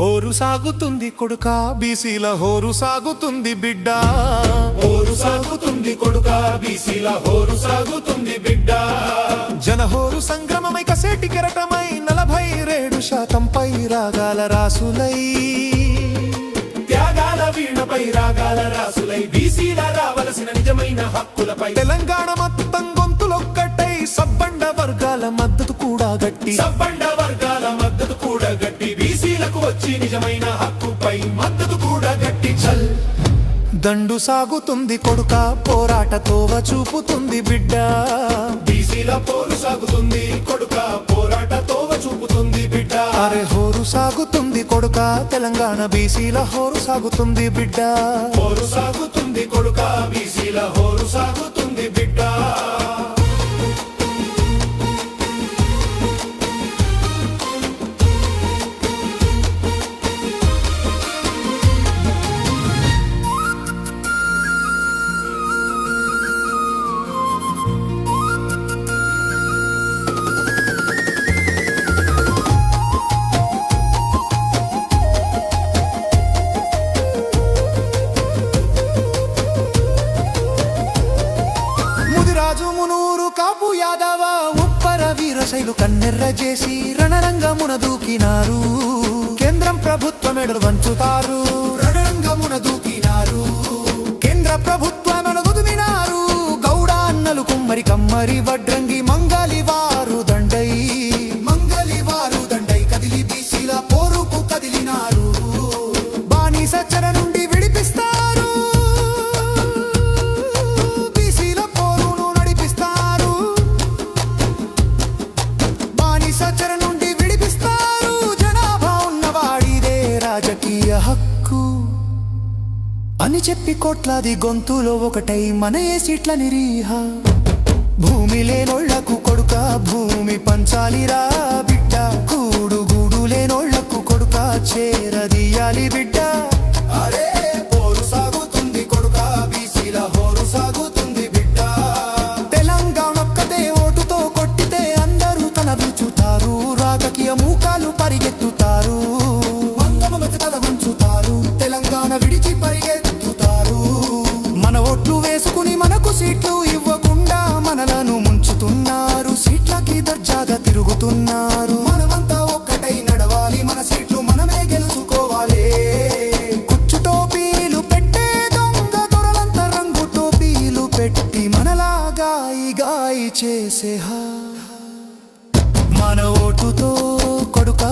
పోరు సాగుతుంది కొడుక బీసీల హోరు సాగుతుంది బిడ్డ. హోరు సాగుతుంది కొడుక బీసీల హోరు సాగుతుంది బిడ్డ. జనహోరు సంగ్రమమై కసేటి కెరటమై నలభై రేడు శాతంపై రాగాల రాసులై. త్యాగాల వీణపై రాగాల రాసులై బీసీల రావలసిన నిజమైన హక్కులపై. తెలంగాణ మొత్తం గొంతులొక్కటై సబ్బండ వర్గాల మద్దతు కూడా గట్టి. సబ్బండ బీసీలకు వచ్చి నిజమైన హక్కుపై మద్దతు కూడా గట్టి చల్. దండు సాగుతుంది కొడుక పోరాట తోవ చూపుతుంది బిడ్డ. బీసీల పోరు సాగుతుంది కొడుక పోరాట తోవ చూపుతుంది బిడ్డ. అరే హోరు సాగుతుంది కొడుక తెలంగాణ బీసీల హోరు సాగుతుంది బిడ్డ. హోరు సాగుతుంది కొడుక బీసీల హోరు సాగుతుంది బాబు యాదవ ఉప్పర వీరశైలు కన్నెర్ర చేసి రణరంగమున దూకినారు. కేంద్రం ప్రభుత్వం ఎడలు వంచుతారు. రణరంగమున దూకినారు. కేంద్ర ప్రభుత్వం ఎడగొదిమినారు గౌడ అన్నలు కుమ్మరి కమ్మరి వడ్రంగి అని చెప్పి కోట్లాది గొంతులో ఒకటై మన ఏ సీట్ల నిరీహ. భూమి లేనోళ్ళకు కొడుక భూమి పంచాలిరా బిడ్డ. కూడు గూడు లేనోళ్ళకు కొడుక చేరదీయాలి బిడ్డ. అరే పోరు సాగుతుంది కొడుక బీసీల హోరు సాగుతుంది బిడ్డ. తెలంగాణ ఒక్కటే ఓటుతో కొట్టితే అందరూ తల చూతారు రాజకీయం చెబుతున్నారు మనమంతా ఒక్కటై నడవాలి. మన సీట్లు మనమే గెలుచుకోవాలి. కుచ్చు టోపీలు పెట్టే దొంగ దొరలంత రంగు టోపీలు పెట్టి మనలాగాయి గాయి చేసే మన ఓటుతో కొడుకా